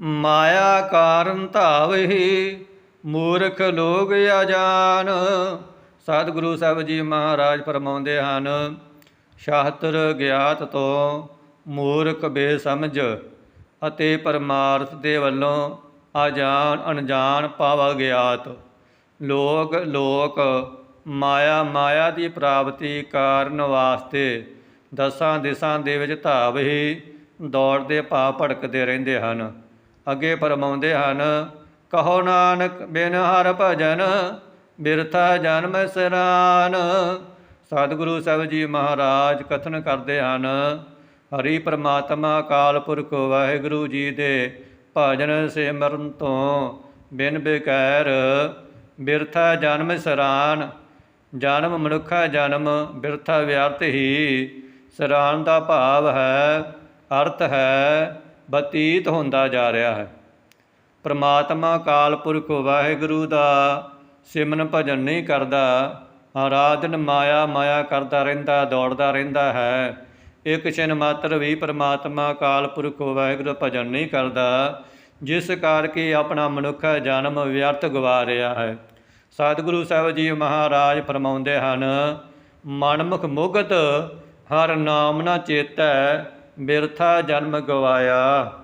ਮਾਇਆ ਕਾਰਨ ਧਾਵਹਿ, ਮੂਰਖ ਲੋਗ ਅਜਾਨ। ਸਤਿਗੁਰੂ ਸਾਹਿਬ ਜੀ ਮਹਾਰਾਜ ਫਰਮਾਉਂਦੇ ਹਨ, ਸ਼ਾਸਤਰ ਗਿਆਤ ਤੋਂ ਮੂਰਖ ਬੇਸਮਝ ਅਤੇ ਪਰਮਾਰਥ ਦੇ ਵੱਲੋਂ ਅਜਾਨ ਅਣਜਾਣ ਭਾਵ ਗਿਆਤ ਲੋਕ ਲੋਕ, ਮਾਇਆ ਮਾਇਆ ਦੀ ਪ੍ਰਾਪਤੀ ਕਾਰਨ ਵਾਸਤੇ ਦਸਾਂ ਦਿਸ਼ਾਂ ਦੇ ਵਿੱਚ ਧਾਵ ਹੀ ਦੌੜਦੇ ਭਾ ਭੜਕਦੇ ਰਹਿੰਦੇ ਹਨ। ਅੱਗੇ ਫਰਮਾਉਂਦੇ ਹਨ, ਕਹੋ ਨਾਨਕ, ਬਿਨ ਹਰ ਭਜਨ ਬਿਰਥਾ ਜਨਮ ਸਰਾਨ। ਸਤਿਗੁਰੂ ਸਾਹਿਬ ਜੀ ਮਹਾਰਾਜ ਕਥਨ ਕਰਦੇ ਹਨ, ਹਰੀ ਪ੍ਰਮਾਤਮਾ ਅਕਾਲ ਪੁਰਖ ਵਾਹਿਗੁਰੂ ਜੀ ਦੇ ਭਜਨ ਸਿਮਰਨ ਤੋਂ ਬਿਨ ਬਿਕੈਰ ਬਿਰਥਾ ਜਨਮ ਸਰਾਨ। ਜਨਮ ਮਨੁੱਖਾ ਜਨਮ ਬਿਰਥਾ ਵਿਅਰਥ ਹੀ। ਸਰਾਨ ਦਾ ਭਾਵ ਹੈ, ਅਰਥ ਹੈ ਬਤੀਤ ਹੁੰਦਾ ਜਾ ਰਿਹਾ ਹੈ। ਪ੍ਰਮਾਤਮਾ ਕਾਲ ਪੁਰਖ ਵਾਹਿਗੁਰੂ ਦਾ ਸਿਮਰਨ ਭਜਨ ਨਹੀਂ ਕਰਦਾ। ਆਰਾਧਨ ਮਾਇਆ ਮਾਇਆ ਕਰਦਾ ਰਹਿੰਦਾ, ਦੌੜਦਾ ਰਹਿੰਦਾ ਹੈ। ਇੱਕ ਛਿਨ ਮਾਤਰ ਵੀ ਪ੍ਰਮਾਤਮਾ ਕਾਲ ਪੁਰਖ ਵਾਹਿਗੁਰੂ ਭਜਨ ਨਹੀਂ ਕਰਦਾ, ਜਿਸ ਕਰਕੇ ਆਪਣਾ ਮਨੁੱਖਾ ਜਨਮ ਵਿਅਰਥ ਗਵਾ ਰਿਹਾ ਹੈ। ਸਤਿਗੁਰੂ ਸਾਹਿਬ ਜੀ ਮਹਾਰਾਜ ਫਰਮਾਉਂਦੇ ਹਨ, ਮਨਮੁਖ ਮੁਗਤ ਹਰ ਨਾਮ ਨਾ ਚੇਤੈ ਬਿਰਥਾ ਜਨਮ ਗਵਾਇਆ।